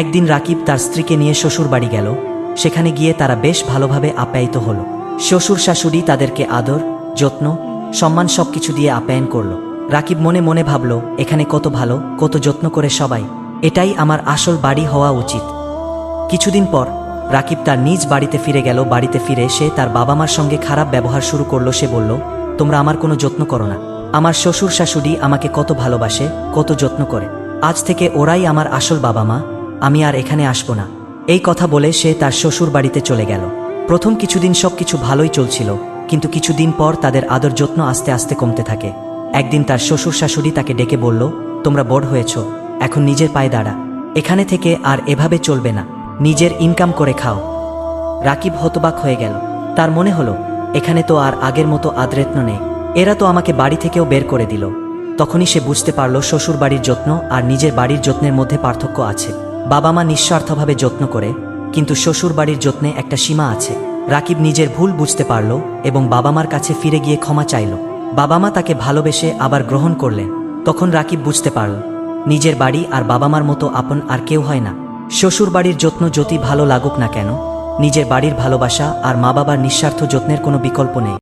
একদিন রাকিব তার স্ত্রীকে নিয়ে শ্বশুর বাড়ি গেল। সেখানে গিয়ে তারা বেশ ভালোভাবে আপ্যায়িত হল। শ্বশুর শাশুড়ি তাদেরকে আদর, যত্ন, সম্মান সবকিছু দিয়ে আপ্যায়ন করল। রাকিব মনে মনে ভাবল, এখানে কত ভালো, কত যত্ন করে সবাই। এটাই আমার আসল বাড়ি হওয়া উচিত। কিছুদিন পর, রাকিব তার নিজ বাড়িতে ফিরে গেল। বাড়িতে ফিরে সে তার বাবা মার সঙ্গে খারাপ ব্যবহার শুরু করল। সে বলল, তোমরা আমার কোনো যত্ন করো না। আমার শ্বশুর শাশুড়ি আমাকে কত ভালোবাসে, কত যত্ন করে। আজ থেকে ওরাই আমার আসল বাবা মা আমি আর এখানে আসব না। এই কথা বলে সে তার শ্বশুর বাড়িতে চলে গেল। প্রথম কিছুদিন সব কিছু ভালোই চলছিল, কিন্তু কিছুদিন পর তাদের আদর যত্ন আস্তে আস্তে কমতে থাকে। একদিন তার শ্বশুর শাশুড়ি তাকে ডেকে বলল, তোমরা বড় হয়েছ, এখন নিজের পায়ে দাঁড়া। এখানে থেকে আর এভাবে চলবে না। নিজের ইনকাম করে খাও। রাকিব হতবাক হয়ে গেল। তার মনে হলো, এখানে তো আর আগের মতো আদরেত্ন নেই। এরা তো আমাকে বাড়ি থেকেও বের করে দিল। তখনই সে বুঝতে পারল শ্বশুর বাড়ির যত্ন আর নিজের বাড়ির যত্নের মধ্যে পার্থক্য আছে। বাবা মা নিঃস্বার্থভাবে যত্ন করে, কিন্তু শ্বশুর বাড়ির যত্নে একটা সীমা আছে। রাকিব নিজের ভুল বুঝতে পারল এবং বাবা মার কাছে ফিরে গিয়ে ক্ষমা চাইল। বাবা মা তাকে ভালোবেসে আবার গ্রহণ করলেন। তখন রাকিব বুঝতে পারল, নিজের বাড়ি আর বাবা মার মতো আপন আর কেউ হয় না। শ্বশুর বাড়ির যত্ন যতই ভালো লাগুক না কেন, নিজের বাড়ির ভালোবাসা আর মা বাবার নিঃস্বার্থ যত্নের কোনো বিকল্প নেই।